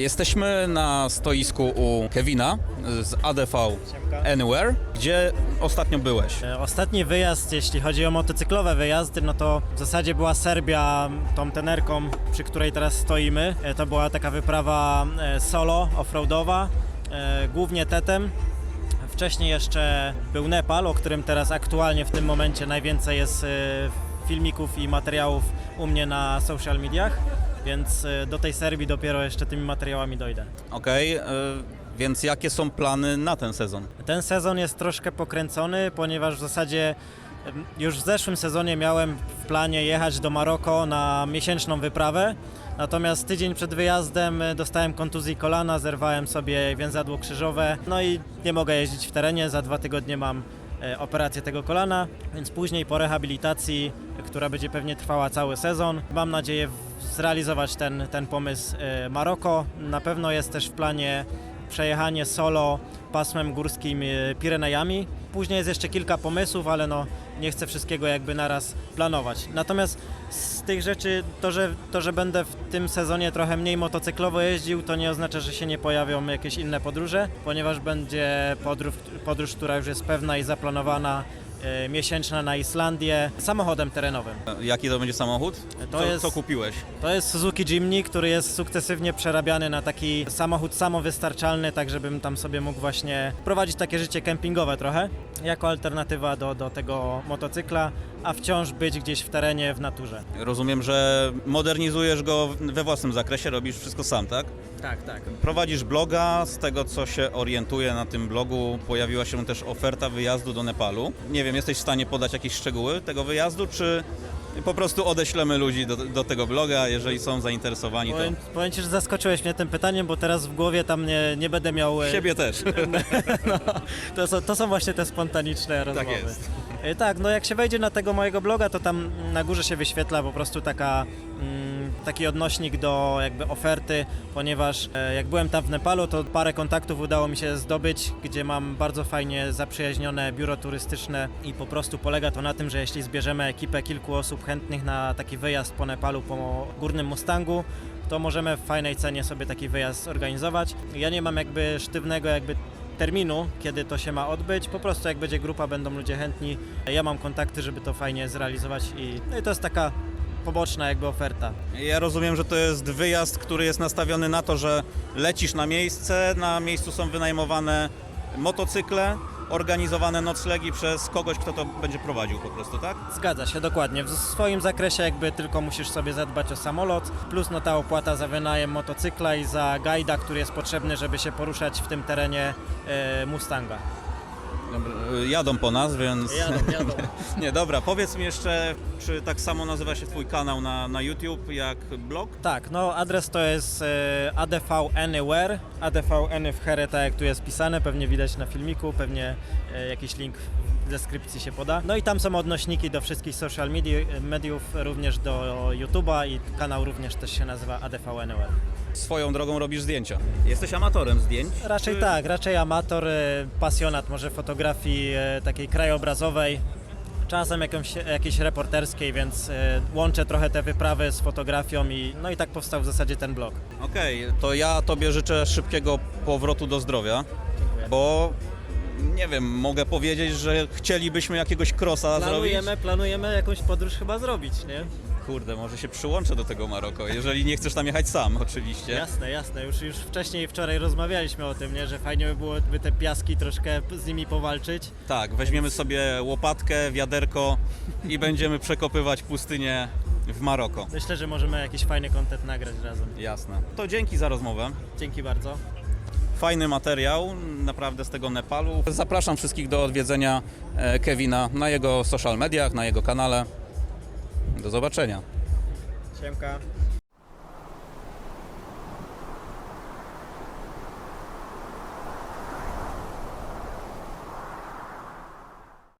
Jesteśmy na stoisku u Kevina z ADV Anywhere, gdzie ostatnio byłeś. E, Ostatni wyjazd, jeśli chodzi o motocyklowe wyjazdy, no to w zasadzie była Serbia tą tenerką, przy której teraz stoimy. E, To była taka wyprawa e, solo, offroadowa, głównie tetem. Wcześniej jeszcze był Nepal, o którym teraz aktualnie w tym momencie najwięcej jest filmików i materiałów u mnie na social mediach, więc e, do tej Serbii dopiero jeszcze tymi materiałami dojdę. Okej, y, więc jakie są plany na ten sezon? Ten sezon jest troszkę pokręcony, ponieważ w zasadzie już w zeszłym sezonie miałem w planie jechać do Maroko na miesięczną wyprawę. Natomiast tydzień przed wyjazdem e, dostałem kontuzji kolana, zerwałem sobie więzadło krzyżowe, no i nie mogę jeździć w terenie. Za dwa tygodnie mam e, operację tego kolana, więc później po rehabilitacji, e, która będzie pewnie trwała cały sezon, mam nadzieję zrealizować ten, ten pomysł e, Maroko. Na pewno jest też w planie przejechanie solo pasmem górskim e, Pirenejami. Później jest jeszcze kilka pomysłów, ale no nie chcę wszystkiego jakby naraz planować. Natomiast z tych rzeczy, to że, to, że będę w tym sezonie trochę mniej motocyklowo jeździł, to nie oznacza, że się nie pojawią jakieś inne podróże, ponieważ będzie podróż, podróż która już jest pewna i zaplanowana, miesięczna na Islandię, samochodem terenowym. Jaki to będzie samochód? To co, jest- co kupiłeś? To jest Suzuki Jimny, który jest sukcesywnie przerabiany na taki samochód samowystarczalny, tak żebym tam sobie mógł właśnie prowadzić takie życie kempingowe trochę, jako alternatywa do, do tego motocykla, a wciąż być gdzieś w terenie, w naturze. Rozumiem, że modernizujesz go we własnym zakresie, robisz wszystko sam, tak? Tak, tak. Prowadzisz bloga, z tego co się orientuję na tym blogu pojawiła się też oferta wyjazdu do Nepalu. Nie wiem, jesteś w stanie podać jakieś szczegóły tego wyjazdu, czy po prostu odeślemy ludzi do, do tego bloga, jeżeli są zainteresowani, to Powiem, powiem Ci, że zaskoczyłeś mnie tym pytaniem, bo teraz w głowie tam nie, nie będę miał... e, siebie też. no, to, są, to są właśnie te spontaniczne rozmowy. jest. E, Tak, no jak się wejdzie na tego mojego bloga, to tam na górze się wyświetla po prostu taka, mm, taki odnośnik do jakby oferty, ponieważ e, jak byłem tam w Nepalu, to parę kontaktów udało mi się zdobyć, gdzie mam bardzo fajnie zaprzyjaźnione biuro turystyczne i po prostu polega to na tym, że jeśli zbierzemy ekipę kilku osób chętnych na taki wyjazd po Nepalu, po górnym Mustangu, to możemy w fajnej cenie sobie taki wyjazd zorganizować. Ja nie mam jakby sztywnego jakby terminu, kiedy to się ma odbyć. Po prostu jak będzie grupa, będą ludzie chętni. Ja mam kontakty, żeby to fajnie zrealizować i, no i to jest taka poboczna jakby oferta. Ja rozumiem, że to jest wyjazd, który jest nastawiony na to, że lecisz na miejsce, na miejscu są wynajmowane motocykle, organizowane noclegi przez kogoś, kto to będzie prowadził po prostu, tak? Zgadza się, dokładnie. W swoim zakresie jakby tylko musisz sobie zadbać o samolot, plus no ta opłata za wynajem motocykla i za guida, który jest potrzebny, żeby się poruszać w tym terenie e, Mustanga. Dobra, y, Jadą po nas, więc... Jadą, jadą. Nie, dobra, powiedz mi jeszcze, czy tak samo nazywa się twój kanał na, na YouTube jak blog? Tak, no adres to jest e, ADV Anywhere, ADV Any w Here, tak jak tu jest pisane, pewnie widać na filmiku, pewnie e, jakiś link w deskrypcji się poda. No i tam są odnośniki do wszystkich social medi- mediów, również do YouTube'a i kanał również też się nazywa ADV Anywhere. Swoją drogą robisz zdjęcia. Jesteś amatorem zdjęć? Raczej czy- tak, raczej amator, e, pasjonat może fotografii e, takiej krajobrazowej, czasem jakąś, jakiejś reporterskiej, więc e, łączę trochę te wyprawy z fotografią i no i tak powstał w zasadzie ten blog. Okej, to ja tobie życzę szybkiego powrotu do zdrowia, bo nie wiem, mogę powiedzieć, że chcielibyśmy jakiegoś Planujemy, zrobić. planujemy jakąś podróż chyba zrobić, nie? Kurde, może się przyłączę do tego Maroko, jeżeli nie chcesz tam jechać sam oczywiście. Jasne, jasne. Już, już wcześniej, wczoraj rozmawialiśmy o tym, nie? że fajnie by było by te piaski troszkę z nimi powalczyć. Tak, weźmiemy sobie łopatkę, wiaderko i będziemy przekopywać pustynię w Maroko. Myślę, że możemy jakiś fajny kontent nagrać razem. Jasne. To dzięki za rozmowę. Dzięki bardzo. Fajny materiał, naprawdę z tego Nepalu. Zapraszam wszystkich do odwiedzenia e, Kevina na jego social mediach, na jego kanale. Do zobaczenia. Siemka.